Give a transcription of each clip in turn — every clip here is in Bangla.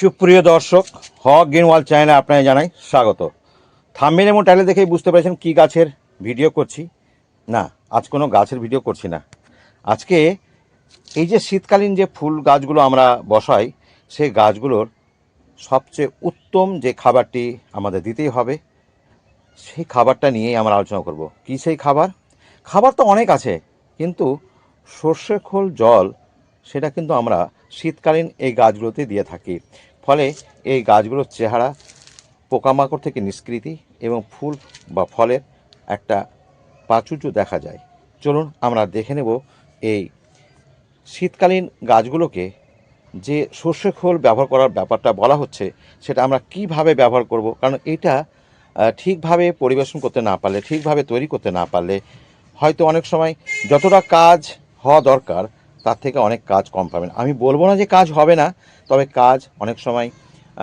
সুপ্রিয় দর্শক, হক গ্রিনওয়াল চ্যানেলে আপনাকে জানাই স্বাগত। থাম্বেল এবং টাইলে দেখেই বুঝতে পেরেছেন কী গাছের ভিডিও করছি। না, আজ কোনো গাছের ভিডিও করছি না। আজকে এই যে শীতকালীন যে ফুল গাছগুলো আমরা বসাই, সেই গাছগুলোর সবচেয়ে উত্তম যে খাবারটি আমাদের দিতেই হবে, সেই খাবারটা নিয়েই আমরা আলোচনা করব। কী সেই খাবার? খাবার তো অনেক আছে, কিন্তু সর্ষে খোল জল, সেটা কিন্তু আমরা শীতকালীন এই গাছগুলোতে দিয়ে থাকি। ফলে এই গাছগুলোর চেহারা পোকামাকড় থেকে নিষ্কৃতি এবং ফুল বা ফলের একটা প্রাচুর্য দেখা যায়। চলুন আমরা দেখে নেব এই শীতকালীন গাছগুলোকে যে সর্ষে খোল ব্যবহার করার ব্যাপারটা বলা হচ্ছে, সেটা আমরা কীভাবে ব্যবহার করব? কারণ এটা ঠিকভাবে পরিবেশন করতে না পারলে, ঠিকভাবে তৈরি করতে না পারলে হয়তো অনেক সময় যতটা কাজ হওয়া দরকার তার থেকে অনেক কাজ কম পাবেন। আমি বলব না যে কাজ হবে না, তবে কাজ অনেক সময়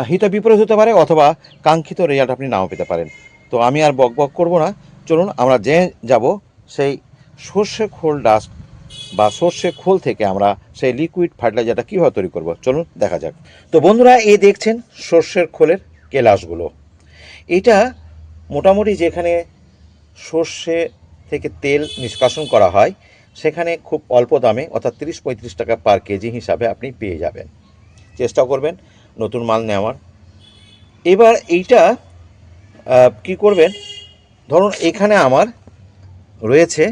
হিত বিপরীত হতে পারে অথবা কাঙ্ক্ষিত রেজাল্ট আপনি নাও পেতে পারেন। তো আমি আর বক বক করব না। চলুন, আমরা যে যাব সেই সর্ষে খোল ডাস্ট বা সর্ষে খোল থেকে আমরা সেই লিকুইড ফার্টিলাইজারটা কীভাবে তৈরি করব। চলুন, দেখা যাক। তো বন্ধুরা এই দেখছেন সর্ষের খোলের কেলাসগুলো। এটা মোটামুটি যেখানে সর্ষে থেকে তেল নিষ্কাশন করা হয় সেখানে খুব অল্প দামে, অর্থাৎ তিরিশ পঁয়ত্রিশ টাকা পার কেজি হিসাবে আপনি পেয়ে যাবেন। চেষ্টা করবেন নতুন মাল নেওয়ার। এবার এইটা কি করবেন? ধরুন এখানে আমার রয়েছে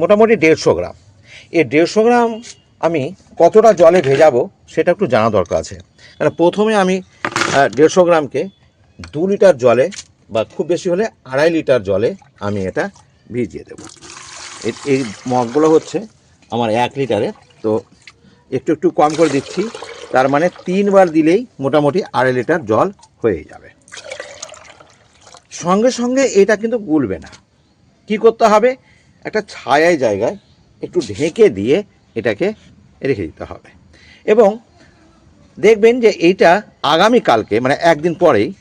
মোটামুটি দেড়শো গ্রাম। এই দেড়শো গ্রাম আমি কতটা জলে ভেজাবো সেটা একটু জানা দরকার আছে। কারণ প্রথমে আমি দেড়শো গ্রামকে দু লিটার জলে বা খুব বেশি হলে আড়াই লিটার জলে আমি এটা ভিজিয়ে দেবো। এই- মগগুলো হচ্ছে আমার এক লিটারের। তো একটু একটু কম করে দিচ্ছি, তার মানে তিনবার দিলেই মোটামুটি আড়াই লিটার জল হয়ে যাবে। সঙ্গে সঙ্গে এটা কিন্তু গুলবে না। কি করতে হবে? একটা ছায়ায় জায়গায় একটু ঢেকে দিয়ে এটাকে রেখে দিতে হবে। এবং দেখবেন যে এইটা আগামীকালকে মানে একদিন পরেই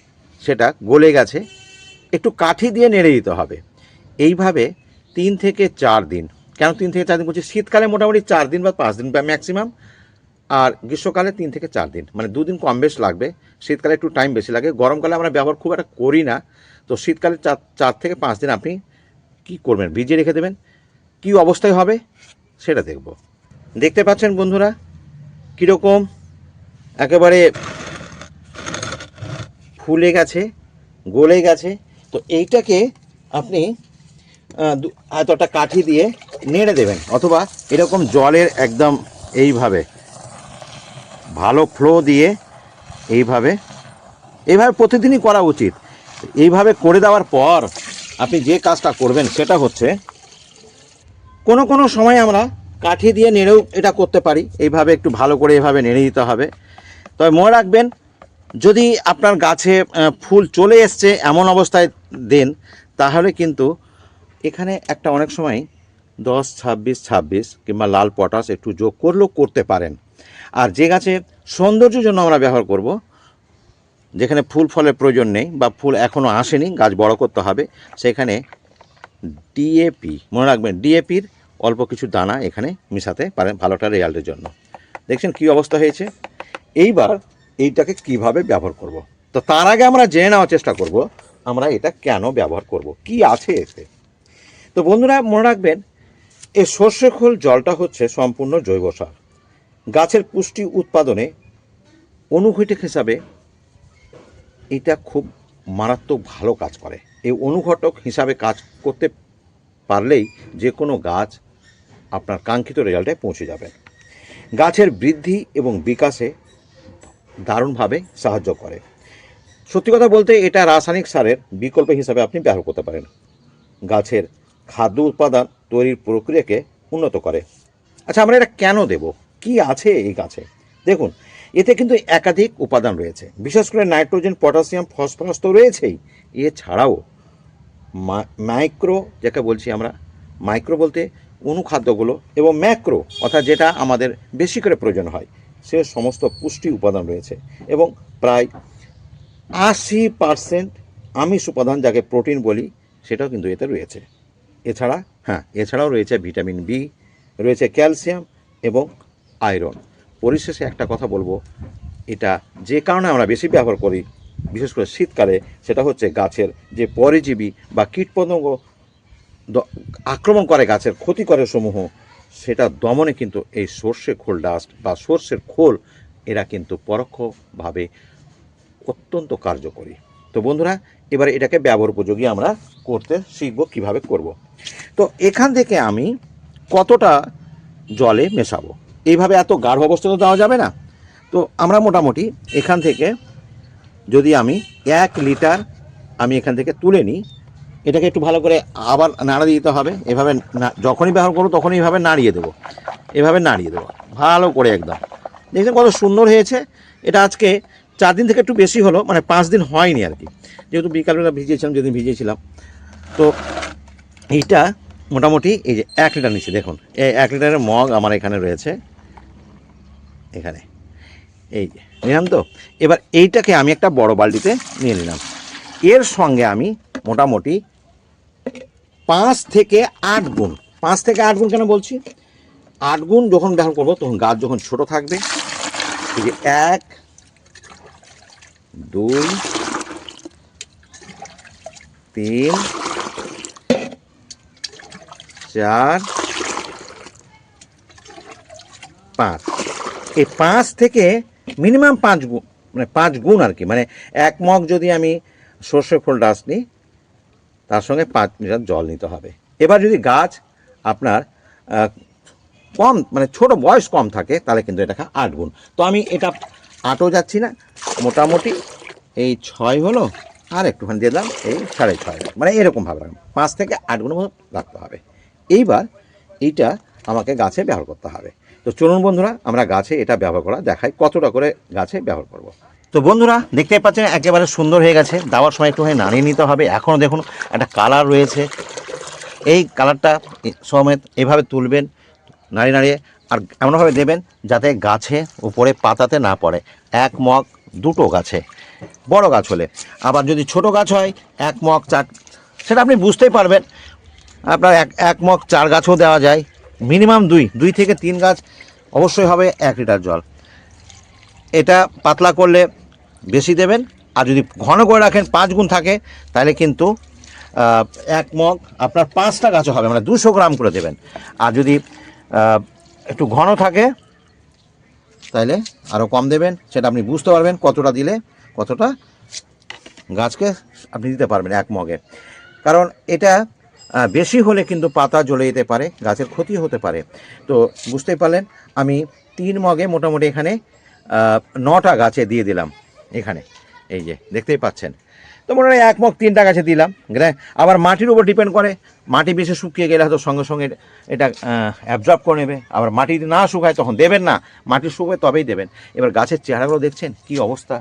সেটা গলে গেছে, একটু কাঠি দিয়ে নেড়ে দিতে হবে। এইভাবে তিন থেকে চার দিন। কেন তিন থেকে চার দিন বলছি? শীতকালে মোটামুটি চার দিন বা পাঁচ দিন ম্যাক্সিমাম। আর গ্রীষ্মকালে তিন থেকে চার দিন। মানে দুদিন কম বেশ লাগবে। শীতকালে একটু টাইম বেশি লাগে। গরমকালে আমরা ব্যবহার খুব একটা করি না। তো শীতকালে চার চার থেকে পাঁচ দিন আপনি কি করবেন? ভিজিয়ে রেখে দেবেন। কি অবস্থায় হবে সেটা দেখব। দেখতে পাচ্ছেন বন্ধুরা, কীরকম একেবারে ফুলে গেছে, গলে গেছে। তো এইটাকে আপনি দু- এতটা কাঠি দিয়ে নেড়ে দেবেন, অথবা এরকম জলের একদম এইভাবে ভালো ফ্লো দিয়ে এইভাবে এইভাবে প্রতিদিনই করা উচিত। এইভাবে করে দেওয়ার পর আপনি যে কাজটা করবেন, সেটা হচ্ছে কোনো কোনো সময় আমরা কাঠি দিয়ে নেড়েও এটা করতে পারি, এইভাবে একটু ভালো করে এভাবে নেড়ে দিতে হবে। তবে মনে রাখবেন, যদি আপনার গাছে ফুল চলে এসছে এমন অবস্থায় দেন, তাহলে কিন্তু এখানে একটা অনেক সময় দশ, ছাব্বিশ ছাব্বিশ কিংবা লাল পটাশ একটু যোগ করলেও করতে পারেন। আর যে গাছে সৌন্দর্যের জন্য আমরা ব্যবহার করব, যেখানে ফুল ফলের প্রয়োজন নেই বা ফুল এখনও আসেনি, গাছ বড় করতে হবে, সেখানে ডিএপি মনে রাখবেন ডিএপির অল্প কিছু দানা এখানে মিশাতে পারেন ভালোটা রেজাল্টের জন্য। দেখছেন কী অবস্থা হয়েছে? এইবার এইটাকে কীভাবে ব্যবহার করব। তো তার আগে আমরা জেনে নেওয়ার চেষ্টা করব, আমরা এটা কেন ব্যবহার করব? কি আছে এতে? তো বন্ধুরা, মনে রাখবেন, এই সর্ষে খোল জলটা হচ্ছে সম্পূর্ণ জৈব সার। গাছের পুষ্টি উৎপাদনে অনুঘটক হিসাবে এটা খুব মারাত্মক ভালো কাজ করে। এই অনুঘটক হিসাবে কাজ করতে পারলেই যে কোনো গাছ আপনার কাঙ্ক্ষিত রেজাল্টে পৌঁছে যাবে। গাছের বৃদ্ধি এবং বিকাশে দারুণভাবে সাহায্য করে। সত্যি কথা বলতে এটা রাসায়নিক সারের বিকল্প হিসাবে আপনি ব্যবহার করতে পারেন। গাছের খাদ্য উৎপাদন তৈরির প্রক্রিয়াকে উন্নত করে। আচ্ছা আমরা এটা কেন দেব? কি আছে এই গাছে? দেখুন, এতে কিন্তু একাধিক উপাদান রয়েছে। বিশেষ করে নাইট্রোজেন, পটাশিয়াম, ফসফরাস তো রয়েছেই। এছাড়াও মাইক্রো, যাকে বলছি আমরা, মাইক্রো বলতে অনুখাদ্যগুলো এবং ম্যাক্রো, অর্থাৎ যেটা আমাদের বেশি করে প্রয়োজন হয়, সে সমস্ত পুষ্টি উপাদান রয়েছে এবং প্রায় আশি পার্সেন্ট আমিষ উপাদান, যাকে প্রোটিন বলি, সেটাও কিন্তু এতে রয়েছে। এছাড়া হ্যাঁ এছাড়াও রয়েছে ভিটামিন বি রয়েছে ক্যালসিয়াম এবং আয়রন। পরিশেষে একটা কথা বলব, এটা যে কারণে আমরা বেশি ব্যবহার করি, বিশেষ করে শীতকালে, সেটা হচ্ছে গাছের যে পরজীবী বা কীটপতঙ্গ আক্রমণ করে গাছের ক্ষতি করে সমূহ, সেটা দমনে কিন্তু এই সর্ষে খোল ডাস্ট বা সর্ষের খোল, এরা কিন্তু পরোক্ষভাবে অত্যন্ত কার্যকরী। তো বন্ধুরা এবার এটাকে ব্যবহার উপযোগী আমরা করতে শিখব, কীভাবে করব। তো এখান থেকে আমি কতটা জলে মেশাবো? এইভাবে এত গাঢ় অবস্থা তো দেওয়া যাবে না। তো আমরা মোটামুটি এখান থেকে যদি আমি এক লিটার আমি এখান থেকে তুলে নিই, এটাকে একটু ভালো করে আবার নাড়া দিতে হবে। এভাবে যখনই ব্যবহার করব তখনই এভাবে নাড়িয়ে দেবো। এভাবে নাড়িয়ে দেবো, ভালো করে একদম। দেখছেন কত সুন্দর হয়েছে। এটা আজকে চার দিন থেকে একটু বেশি হলো মানে পাঁচ দিন হয়নি আর কি। যেহেতু বিকালবেলা ভিজিয়েছিলাম, যেদিন ভিজিয়েছিলাম। তো এইটা মোটামুটি এই যে এক লিটার নিচ্ছি দেখুন, এই এক লিটারের মগ আমার এখানে রয়েছে। এখানে, এই যে, নিলাম তো? এবার এইটাকে আমি একটা বড় বালতিতে নিয়ে নিলাম। এর সঙ্গে আমি মোটামুটি পাঁচ থেকে আট গুণ, পাঁচ থেকে আট গুণ কেন বলছি? আট গুণ যখন ব্যবহার করব, তখন গাছ যখন ছোট থাকবে, এই যে এক দুই, তিন, চার, পাঁচ। এই পাঁচ থেকে মিনিমাম পাঁচ গুণ মানে পাঁচ গুণ আর কি। মানে এক মগ যদি আমি সর্ষে ফুল ডাস নিই, তার সঙ্গে পাঁচ লিটার জল নিতে হবে। এবার যদি গাছ আপনার কম মানে ছোট বয়স কম থাকে, তাহলে কিন্তু এটা আট গুণ। তো আমি এটা আটও যাচ্ছি না, মোটামুটি এই ছয় হলো, আর একটুখানি দিয়ে দিলাম, এই সাড়ে ছয় মানে এরকমভাবে রাখলাম পাঁচ থেকে আট গুণ মতো রাখতে হবে। এইবার এইটা আমাকে গাছে ব্যবহার করতে হবে। তো চলুন বন্ধুরা, আমরা গাছে এটা ব্যবহার করা দেখাই, কতটা করে গাছে ব্যবহার করব। তো বন্ধুরা, দেখতেই পাচ্ছেন, একেবারে সুন্দর হয়ে গেছে। দেওয়ার সময় একটুখানি নাড়িয়ে নিতে হবে। এখনও দেখুন, একটা কালার রয়েছে। এই কালারটা সমেত এভাবে তুলবেন, নাড়িয়ে নাড়িয়ে আর এমনভাবে দেবেন যাতে গাছে উপরে পাতাতে না পড়ে। এক মগ, দুটো গাছে। বড় গাছ হলে। আবার যদি ছোট গাছ হয়, এক মগ, চার সেটা আপনি বুঝতেই পারবেন। আপনার এক এক মগ, চার গাছও দেওয়া যায়। মিনিমাম দুই দুই থেকে তিন গাছ অবশ্যই হবে এক লিটার জল। এটা পাতলা করলে বেশি দেবেন। আর যদি ঘন করে রাখেন, পাঁচ গুণ থাকে, তাহলে কিন্তু এক মগ আপনার পাঁচটা গাছও হবে। মানে দুশো গ্রাম করে দেবেন। আর যদি একটু ঘন থাকে, তাইলে আরও কম দেবেন, সেটা আপনি বুঝতে পারবেন কতটা দিলে কতটা গাছকে আপনি দিতে পারবেন এক মগে। কারণ এটা বেশি হলে কিন্তু পাতা জ্বলে যেতে পারে, গাছের ক্ষতি হতে পারে। তো বুঝতেই পারলেন, আমি তিন মগে মোটামুটি এখানে নটা গাছে দিয়ে দিলাম, এখানে, এই যে, দেখতেই পাচ্ছেন। তো মনে হয় এক মগ তিনটা গাছে দিলাম আবার মাটির উপর ডিপেন্ড করে। মাটি বেশি শুকিয়ে গেলে হয়তো সঙ্গে সঙ্গে এটা অ্যাবজর্ব করে নেবে। আবার মাটি যদি না শুকায় তখন দেবেন না। মাটি শুকায় তবেই দেবেন। এবার গাছের চেহারাগুলো দেখছেন, কি অবস্থা?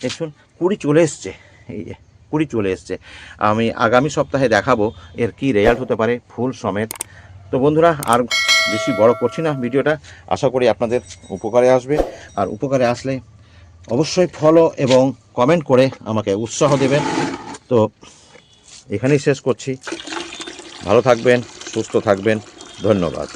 দেখুন, কুড়ি চলে এসছে। এই যে, কুড়ি চলে এসছে। আমি আগামী সপ্তাহে দেখাবো এর কি রেজাল্ট হতে পারে, ফুল সমেত। তো বন্ধুরা, আর বেশি বড় করছি না ভিডিওটা। আশা করি আপনাদের উপকারে আসবে। আর উপকারে আসলে অবশ্যই ফলো এবং কমেন্ট করে আমাকে উৎসাহ দেবেন। তো এখানেই শেষ করছি। ভালো থাকবেন, সুস্থ থাকবেন। ধন্যবাদ।